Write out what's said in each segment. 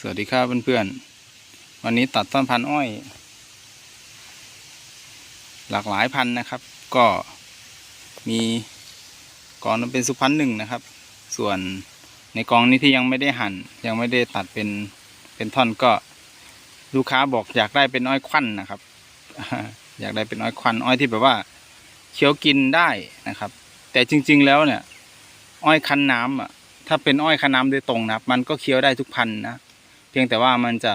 สวัสดีครับเพื่อนๆ วันนี้ตัดต้นพันธุ์อ้อย หลากหลายพันธุ์นะครับ ก็มีกองนั้นเป็นสุพรรณหนึ่งนะครับ ส่วนในกองนี้ที่ยังไม่ได้หั่นยังไม่ได้ตัดเป็นเป็นท่อนก็ลูกค้าบอกอยากได้เป็นอ้อยควันนะครับ อยากได้เป็นอ้อยควันอ้อยที่แบบว่าเคี้ยวกินได้นะครับ แต่จริง ๆแล้วเนี่ย อ้อยคันน้ำอะถ้าเป็นอ้อยคันน้ำโดยตรงนะครับ มันก็เคี้ยวได้ทุกพันธุ์นะ พียงแต่ว่ามันจะ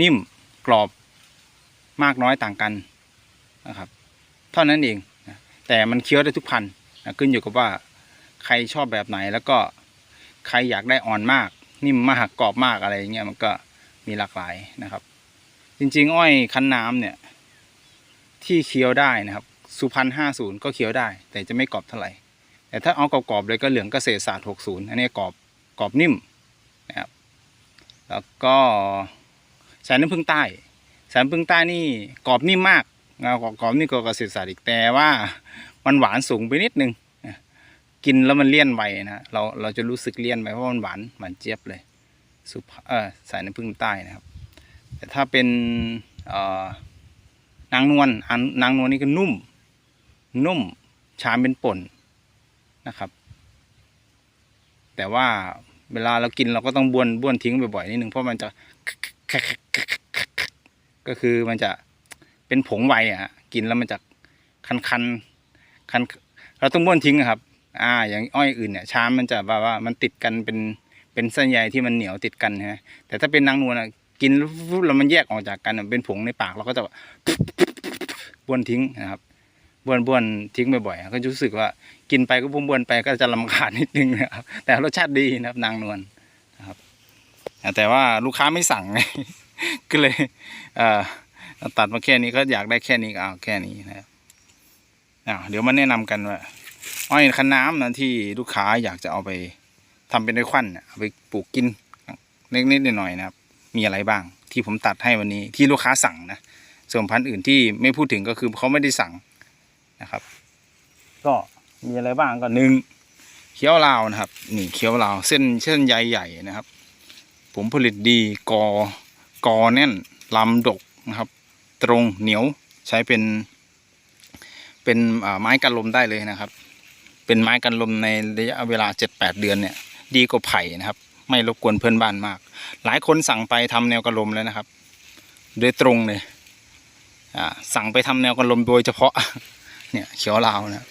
นิ่มกรอบมากน้อยต่างกันนะครับ เท่านั้นเองนะแต่มันเคี้ยวได้ทุกพันธุ์นะขึ้นอยู่กับว่าใครชอบแบบไหนแล้วก็ใครอยากได้อ่อนมาก นิ่มมากกรอบมากอะไรเงี้ยมันก็มีหลากหลายนะครับ จริงๆ อ้อยคั้นน้ำเนี่ยที่เคี้ยวได้นะครับสุพรรณห้าศูนย์ก็เคี้ยวได้ แต่จะไม่กรอบเท่าไหร่แต่ถ้าเอากรอบๆเลยก็เหลืองเกษตรศาสตร์หกศูนย์อันนี้กรอบกรอบนิ่ม นะครับ แล้วก็สายน้ำผึ้งใต้ สายน้ำผึ้งใต้นี่กรอบนิ่มมากนะกรอบกรอบนี่ก็เกษตรศาสตร์อีกแต่ว่ามันหวานสูงไปนิดนึงกินแล้วมันเลี่ยนไวนะเราเราจะรู้สึกเลี่ยนไปเพราะมันหวานหวานเจี๊ยบเลยสุภเออสายน้ำผึ้งใต้นะครับ แต่ถ้าเป็นเอ่อนางนวลนนางนวลนี่ก็นุ่ม นุ่มชามเป็นป่นนะครับ แต่ว่า เวลาเรากินเราก็ต้องบ้วนบ้วนทิ้งบ่อยๆนิดนึงเพราะมันจะก็คือมันจะเป็นผงไวอะฮะกินแล้วมันจะคันคันคันเราต้องบ้วนทิ้งครับ อ่า อย่างอ้อยอื่นเนี่ยชามมันจะแบบว่ามันติดกันเป็นเป็นเส้นใยที่มันเหนียวติดกันฮะแต่ถ้าเป็นนางนวลอะกินแล้วมันแยกออกจากกันเป็นผงในปากเราก็จะบ้วนทิ้งนะครับ บ้วนบ้วนทิ้งบ่อยๆก็รู้สึกว่ากินไปก็บ้วนๆไปก็จะลำคาญนิดนึงนะครับแต่รสชาติดีนะครับนางนวลนะครับ แต่ว่าลูกค้าไม่สั่งไงก็เลยเตัดมาแค่นี้ก็อยากได้แค่นี้ก็เอาแค่นี้นะครับเดี๋ยวมาแนะนำกันว่าอ้อยคันน้ำนะที่ลูกค้าอยากจะเอาไปทำเป็นไอ้ควันน่ะเอาไปปลูกกินนิดๆหน่อยๆนะครับ มีอะไรบ้างที่ผมตัดให้วันนี้ที่ลูกค้าสั่งนะส่วนพันธุ์อื่นที่ไม่พูดถึงก็คือเขาไม่ได้สั่ง นะครับ ก็มีอะไรบ้างก็หนึ่งเคี้ยวลาวนะครับนี่เคี้ยวลาวเส้นเส้นใยใหญ่นะครับ ผมผลิตดีกอกอแน่นลำดกนะครับ ตรงเหนียวใช้เป็น เป็นไม้กันลมได้เลยนะครับ เป็นไม้กันลมในระยะเวลาเจ็ดแปดเดือนเนี่ย ดีกว่าไผ่นะครับ ไม่รบกวนเพื่อนบ้านมาก หลายคนสั่งไปทำแนวกันลมแล้วนะครับ โดยตรงเลยสั่งไปทำแนวกันลมโดยเฉพาะ เนี่ยเขียวลาวนะครับ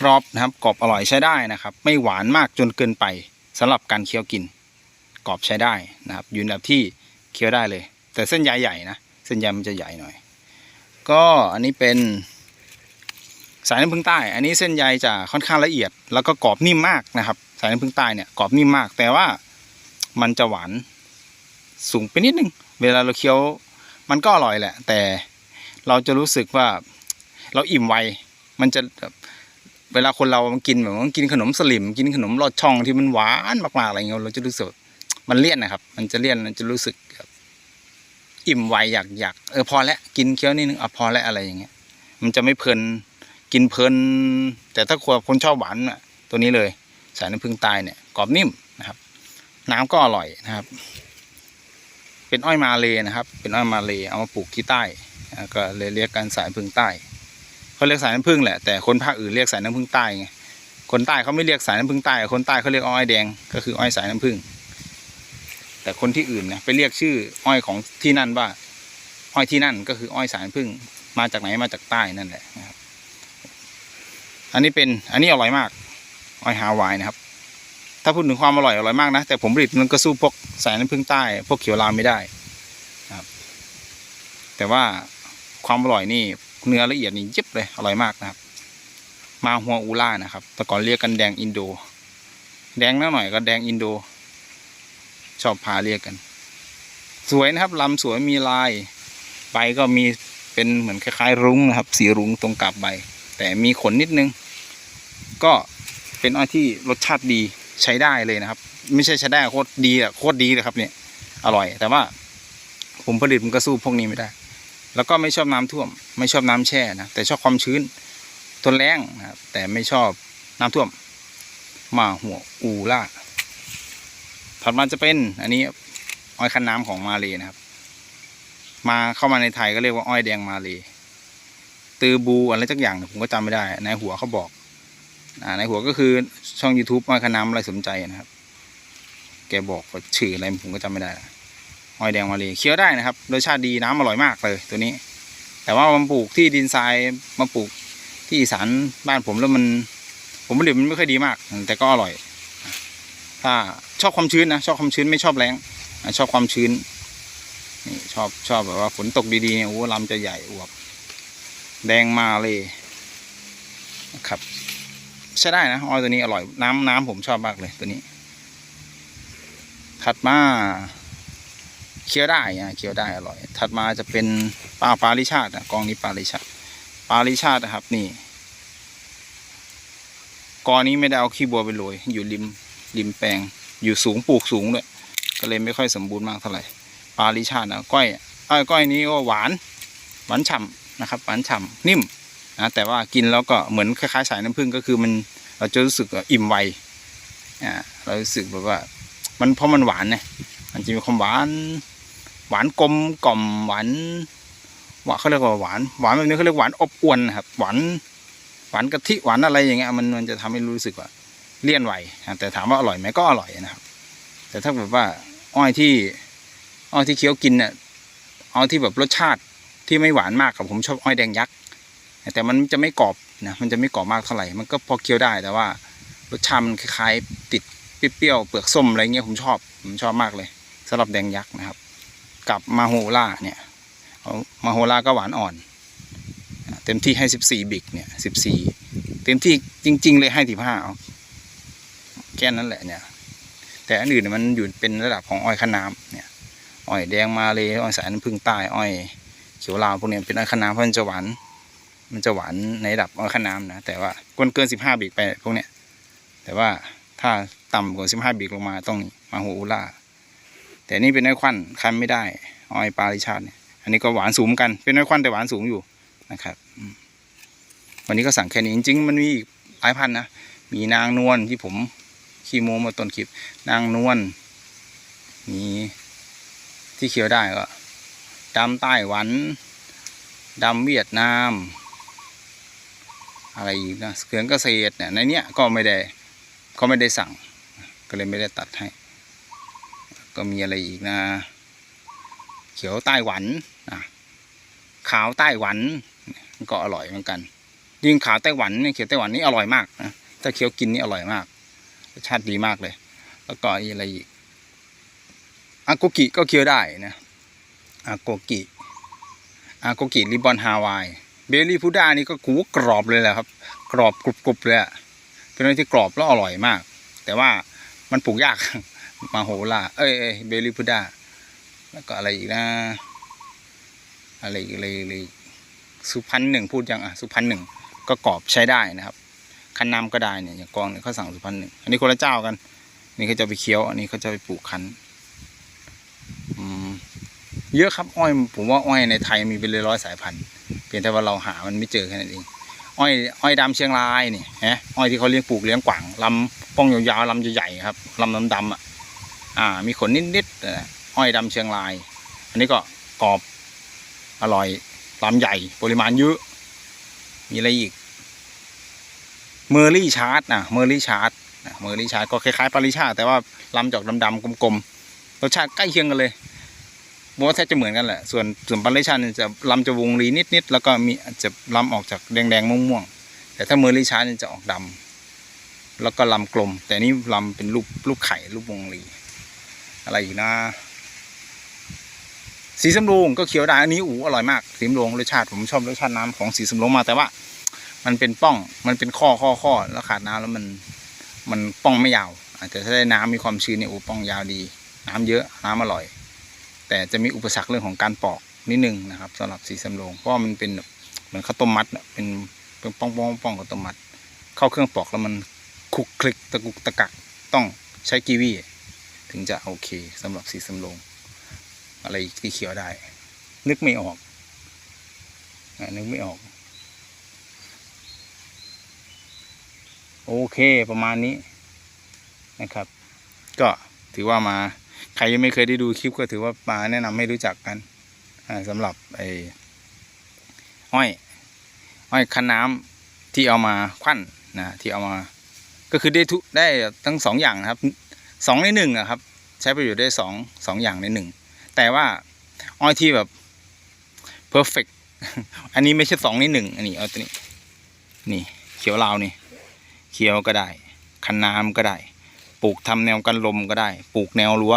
กรอบนะครับกรอบอร่อยใช้ได้นะครับ ไม่หวานมากจนเกินไปสำหรับการเคี้ยวกินกรอบใช้ได้นะครับอยู่ในแบบที่เคี้ยวได้เลย แต่เส้นใยใหญ่นะเส้นใยมันจะใหญ่หน่อย ก็อันนี้เป็นสายน้ำผึ้งใต้ อันนี้เส้นใยจะค่อนข้างละเอียด แล้วก็กรอบนิ่มมากนะครับ สายน้ำผึ้งใต้เนี่ยกรอบนิ่มมาก แต่ว่ามันจะหวานสูงไปนิดนึง เวลาเราเคี้ยวมันก็อร่อยแหละ แต่เราจะรู้สึกว่า เราอิ่มไวมันจะเวลาคนเรามันกินแบบมันกินขนมสลิมกินขนมลอดช่องที่มันหวานมากๆอะไรเงี้ยเราจะรู้สึกมันเลี่ยนนะครับ มันจะเลี่ยนมันจะรู้สึกอิ่มไวอยากอยากเออพอแล้วกินเคี้ยวนิดนึงอะพอแล้วอะไรอย่างเงี้ย มันจะไม่เพลินกินเพลิน แต่ถ้าคนชอบหวานอะตัวนี้เลยสายน้ำผึ้งใต้เนี่ยกรอบนิ่มนะครับ น้ำก็อร่อยนะครับ เป็นอ้อยมาเลยนะครับ เป็นอ้อยมาเลยเอามาปลูกที่ใต้ก็เลยเรียกกันสายน้ำผึ้งใต้ เขาเรียกสายน้ำผึ้งแหละแต่คนภาคอื่นเรียกสายน้ำผึ้งใต้ไงคนใต้เขาไม่เรียกสายน้ำผึ้งใต้คนใต้เขาเรียกอ้อยแดงก็คืออ้อยสายน้ำผึ้งแต่คนที่อื่นนะไปเรียกชื่ออ้อยของที่นั่นว่าอ้อยที่นั่นก็คืออ้อยสายน้ำผึ้งมาจากไหนมาจากใต้นั่นแหละนะครับอันนี้เป็นอันนี้อร่อยมากอ้อยฮาวายนะครับ ถ้าพูดถึงความอร่อยอร่อยมากนะแต่ผมผลิตมันก็สู้พวกสายน้ำผึ้งใต้ พวกเขียวลามไม่ได้นะครับ แต่ว่าความอร่อยนี่ เนื้อละเอียดนี่ยิบเลยอร่อยมากนะครับ มาหัวอูล่านะครับแต่ก่อนเรียกกันแดงอินโด แดงนิดหน่อยก็แดงอินโด ชอบพาเรียกกัน สวยนะครับลำสวยมีลาย ใบก็มีเป็นเหมือนคล้ายๆ รุ้งนะครับ สีรุ้งตรงกับใบ แต่มีขนนิดนึง ก็เป็นอ้อยที่รสชาติดีใช้ได้เลยนะครับ ไม่ใช่ใช้ได้โคตรดีอะโคตรดีเลยครับเนี่ยอร่อย แต่ว่าผมผลิตมันก็สู้พวกนี้ไม่ได้ แล้วก็ไม่ชอบน้ำท่วม ไม่ชอบน้ำแช่นะแต่ชอบความชื้นทนแรงนะครับแต่ไม่ชอบน้ำท่วม มาหัวอูล่าถัดมาจะเป็นอันนี้อ้อยคันน้ำของมาเลยนะครับ มาเข้ามาในไทยก็เรียกว่าอ้อยแดงมาเลยตือบูอะไรสักอย่างผมก็จำไม่ได้ ในหัวเขาบอกอในหัวก็คือช่อง YouTube อ้อยคันน้ำอะไรสนใจนะครับ แกบอกว่าชื่ออะไรผมก็จำไม่ได้ละ อ้อยแดงมาเลยเคี้ยวได้นะครับรสชาติดีน้ำอร่อยมากเลยตัวนี้ แต่ว่ามันปลูกที่ดินทรายมาปลูกที่อีสานบ้านผมแล้วมันผมผลิตมันไม่ค่อยดีมาก แต่ก็อร่อย ถ้าชอบความชื้นนะชอบความชื้นไม่ชอบแรงชอบความชื้นนี่ชอบชอบแบบว่าฝนตกดีๆเนี่ยโอ้ลำจะใหญ่อวบแดงมาเลยนะครับใช้ได้นะอ้อยตัวนี้อร่อยน้ำน้ำผมชอบมากเลยตัวนี้ ถัดมา เคี้ยวได้อะเคี้ยวได้อร่อย ถัดมาจะเป็นปลาปลาลิชาติอะกองนี้ปลาลิชาติปลาลิชาตินะครับ นี่กอนี้ไม่ได้เอาขี้บัวไปโรยอยู่ริมริมแปลง อยู่สูงปลูกสูงด้วยก็เลยไม่ค่อยสมบูรณ์มากเท่าไหร่ปลาลิชาตินะก้อยเอ้อยก้อยนี้ก็หวานหวานฉ่ำนะครับหวานฉ่ำนิ่มนะแต่ว่ากินแล้วก็เหมือนคล้ายๆสายน้ำผึ้งก็คือมันเราจะรู้สึกอิ่มไวอ่าเรารู้สึกแบบว่า มันเพราะมันหวานเนี่ยมันจะมีความหวาน หวานกลมกล่อมหวานหวานเขาเรียกว่าหวานหวานแบบนี้เขาเรียกหวานอบอวนครับ หวานหวานกะทิหวานอะไรอย่างเงี้ยมันมันจะทำให้รู้สึกว่าเลี่ยนไวแต่ถามว่าอร่อยไหมก็อร่อยนะครับ แต่ถ้าแบบว่าอ้อยที่อ้อยที่เคี้ยวกินเนี่ยอ้อยที่แบบรสชาติที่ไม่หวานมากกับผมชอบอ้อยแดงยักษ์แต่มันจะไม่กรอบนะมันจะไม่กรอบมากเท่าไหร่มันก็พอเคี้ยวได้แต่ว่ารสชาติมันคล้ายๆติดเปรี้ยวเปลือกส้มอะไรเงี้ยผมชอบผมชอบมากเลยสำหรับแดงยักษ์นะครับ กับมาโฮล่าเนี่ยเอามาโฮล่าก็หวานอ่อน เต็มที่ให้สิบสี่บิกเนี่ยสิบสี่เต็มที่จริง ๆ เลยให้สิบห้าเอาแค่นั้นแหละเนี่ย แต่อันอื่นเนยมันอยู่เป็นระดับของอ้อยข้าน้ำเนี่ยอ้อยแดงมาเลยอ้อยสายน้ำผึ้งใต้อ้อยเขียวลาวพวกเนี้ยเป็นอ้อยข้าน้ำเพราะมันจะหวานมันจะหวานในระดับอ้อยข้าน้ำนะแต่ว่าเกินเกินสิบห้าบิกไปพวกเนี้ยแต่ว่าถ้าต่ำกว่าสิบห้าบิกลงมาต้องมาโฮล่า แต่นี่เป็นอ้อยควันคันไม่ได้อ้อยปลาลิชาติเนี่ยอันนี้ก็หวานสูงกันเป็นอ้อยควันแต่หวานสูงอยู่นะครับวันนี้ก็สั่งแค่นี้จริงๆมันมีอีกหลายพันนะมีนางนวลที่ผมขี้โมมาต้นคลิป นางนวลมีที่เคี้ยวได้ก็ดำไต้หวันดำเวียดนาม อะไรอีกนะเครื่องเกษตรเนี่ยในเนี้ยก็ไม่ได้ก็ไม่ได้สั่ง ก็เลยไม่ได้ตัดให้ ก็มีอะไรอีกนะ เขียวไต้หวันอะขาวไต้หวันก็อร่อยเหมือนกัน ยิ่งขาวไต้หวันเนี่ยเขียวไต้หวันนี่อร่อยมากนะถ้าเคี้ยวกินนี่อร่อยมากรสชาติดีมากเลย แล้วก็อะไรอีกอาโกกิก็เคี้ยวได้นะอาโกกิอาโกกิริบอนฮาวายเบลลี่พุด้านี่ก็กูกรอบเลยแหละครับ กรอบกรุบๆเลยเป็นอะไรที่กรอบแล้วอร่อยมาก แต่ว่ามันปลูกยาก มาโหลาเอ้ยเบลลี่พุดาแล้วก็อะไรอีกนะ อะไรอีกอะไรอะไรสุพรรณหนึ่งพูดยังอะสุพรรณหนึ่งก็กรอบใช้ได้นะครับ คันน้ำก็ได้เนี่ยอย่างกองเนี่ยเขาสั่งสุพรรณหนึ่งอันนี้คนละเจ้ากัน นี่เขาจะไปเคี้ยว อันนี้เขาจะไปปลูกคันอืมเยอะครับอ้อยผมว่าอ้อยในไทยมีเป็นร้อยสายพันธุ์เพียงแต่ว่าเราหามันไม่เจอแค่นั้นเองอ้อยอ้อยดำเชียงรายนี่ฮะอ้อยที่เขาเลี้ยงปลูกเลี้ยงกว่างลำป้องยาวๆลำใหญ่ๆครับลำดำๆอะ อ่า มีขนนิดๆอ้อยดำเชียงราย อันนี้ก็กรอบอร่อยลำใหญ่ปริมาณเยอะมีอะไรอีกเมอร์รี่ชาร์ตนะเมอร์รี่ชาร์ตเมอร์รี่ชาร์ตก็คล้ายๆปาริชาแต่ว่าลำจอกดำๆกลมๆรสชาติใกล้เคียงกันเลยบอกว่าแทบจะเหมือนกันแหละส่วนส่วนปาริชาเนี่ยจะลำจะวงรีนิดๆแล้วก็มีจะลำออกจากแดงๆม่วงๆแต่ถ้าเมอร์รี่ชาร์ตเนี่ยจะออกดำแล้วก็ลำกลม แต่นี่ลำเป็นรูปรูปไข่รูปวงรี อะไรอีกนะ สีสำโรงก็เคี้ยวได้อันนี้อูอร่อยมากสีสำโรงรสชาติผมชอบรสชาติน้ำของสีสำโรงมาแต่ว่า มันเป็นป้องมันเป็นข้อข้อข้อแล้วขาดน้ำแล้วมันมันป้องไม่ยาว อาจจะถ้าได้น้ำมีความชื้นเนี่ยโอ้ป้องยาวดี น้ำเยอะน้ำอร่อย แต่จะมีอุปสรรคเรื่องของการปอกนิดนึงนะครับสำหรับสีสำโรงเพราะมันเป็นเหมือนข้าวต้มมัดเป็นเป็นป้องป้องป้องข้าวต้มมัด เข้าเครื่องปอกแล้วมันคลุกคลิกตะกุกตะกักต้องใช้กีวี ถึงจะโอเคสำหรับสีสำโรงอะไรที่เขียวได้ นึกไม่ออกอนึกไม่ออก โอเคประมาณนี้นะครับ ก็ถือว่ามาใครยังไม่เคยได้ดูคลิปก็ถือว่ามาแนะนำให้รู้จักกันสำหรับไอ้อ้อย อ้อยคันน้ำที่เอามาควันนะที่เอามา ก็คือได้ทุได้ทั้งสองอย่างนะครับ สองในหนึ่งอะครับ ใช้ประโยชน์ได้สองสองอย่างในหนึ่งแต่ว่าอ้อยที่แบบ perfect อันนี้ไม่ใช่สองในหนึ่งอันนี้เอาตัวนี้ นี่เขียวลาวนี่เขียวก็ได้ คันน้ำก็ได้ ปลูกทำแนวกันลมก็ได้ ปลูกแนวรั้ว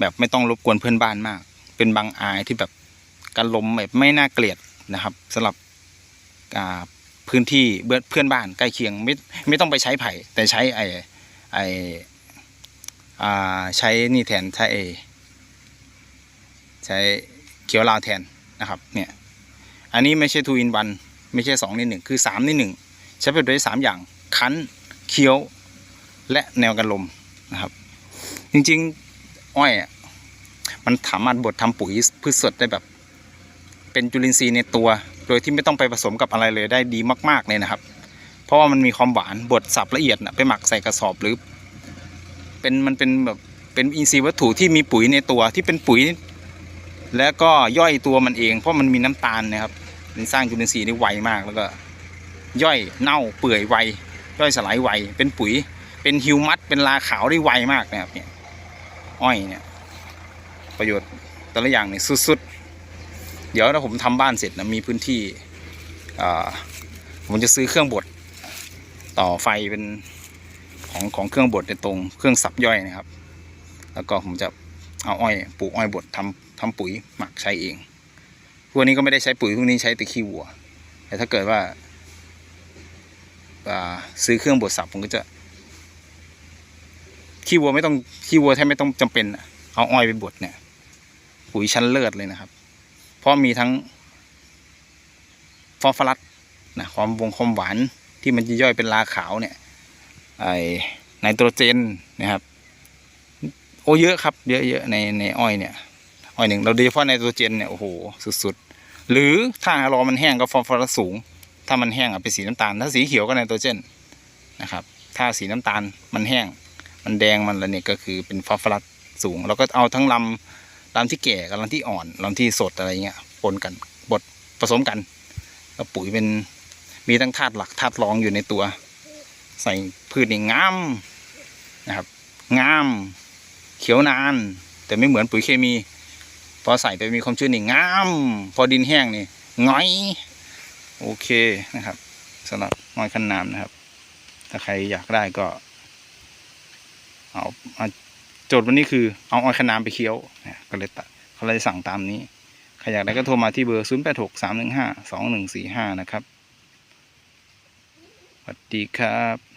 แบบไม่ต้องรบกวนเพื่อนบ้านมาก เป็นบางอายที่แบบกันลมแบบไม่น่าเกลียดนะครับสำหรับพื้นที่เบื้อเพื่อนบ้านใกล้เคียงไม่ไม่ต้องไปใช้ไผ่แต่ใช้ไอ้ไอ้ ใช้นี่แทนใช้ไอ้ใช้เขียวลาวแทนนะครับเนี่ยอันนี้ไม่ใช่ทูอินวันไม่ใช่สองในหนึ่งคือสามในหนึ่งใช้ไปด้วยสามอย่าง คั้นเคี้ยวและแนวกันลมนะครับ จริงๆอ้อยมันสามารถบดทำปุ๋ยพืชสดได้แบบ เป็นจุลินทรีย์ในตัว โดยที่ไม่ต้องไปผสมกับอะไรเลยได้ดีมาก ๆเลยนะครับ เพราะว่ามันมีความหวานบดสับละเอียดนะไปหมักใส่กระสอบหรือ เป็นมันเป็นแบบเป็นอินทรีย์วัตถุที่มีปุ๋ยในตัวที่เป็นปุ๋ย แล้วก็ย่อยตัวมันเอง เพราะมันมีน้ำตาลนะครับมันสร้างจุลินทรีย์ได้ไวมากแล้วก็ ย่อยเน่าเปื่อยไวย่อยสลายไวเป็นปุ๋ย เป็นฮิวมัสเป็นลาขาวได้ไวมากนะครับเนี่ยอ้อยเนี่ย ประโยชน์แต่ละอย่างเนี่ยสุดๆ เดี๋ยวถ้าผมทำบ้านเสร็จนะมีพื้นที่อ่าผมจะซื้อเครื่องบดต่อไฟเป็น ของของเครื่องบดในตรงเครื่องสับย่อยนะครับ แล้วก็ผมจะเอาอ้อยปลูกอ้อยบดทำทำปุ๋ยหมักใช้เอง พวกนี้ก็ไม่ได้ใช้ปุ๋ยพวกนี้ใช้แต่ขี้วัว แต่ถ้าเกิดว่าซื้อเครื่องบดสับผมก็จะขี้วัวไม่ต้องขี้วัวแทบไม่ต้องจำเป็นอะเอาอ้อยไปบดเนี่ย ปุ๋ยชั้นเลิศเลยนะครับ เพราะมีทั้งฟอสฟอรัสนะความวงความหวานที่มันจะย่อยเป็นลาขาวเนี่ย ไอไนโตรเจนนะครับ โอ้เยอะครับ เยอะเยอะในในอ้อยเนี่ยอ้อยหนึ่งเราโดยเฉพาะไนโตรเจนเนี่ยโอ้โหสุดๆ หรือถ้ารอมันแห้งก็ฟอสฟอรัสสูง ถ้ามันแห้งอะเป็นสีน้ำตาล ถ้าสีเขียวก็ไนโตรเจนนะครับ ถ้าสีน้ำตาลมันแห้ง มันแดงมันอะไรเนี่ยก็คือเป็นฟอสฟอรัสสูง เราก็เอาทั้งลำลำที่แก่กับลำที่อ่อนลำที่สดอะไรเงี้ยปนกันบดผสมกันแล้วปุ๋ยเป็นมีทั้งธาตุหลักธาตุรองอยู่ในตัว ใส่พืชนี่งามนะครับ งาม เขียวนาน แต่ไม่เหมือนปุ๋ยเคมี พอใส่ไปมีความชื้นนี่งาม พอดินแห้งนี่ง้อยโอเคนะครับสำหรับน้อยขั้นน้ำนะครับ ถ้าใครอยากได้ก็ เอาเอาโจทย์วันนี้คือเอาอ้อยขนามไปเคี้ยวนะก็เลยตัดเขาเลยสั่งตามนี้ ใครอยากได้ก็โทรมาที่เบอร์ 0 8 6 3 1 5 2 1 4 5 นะครับ สวัสดีครับ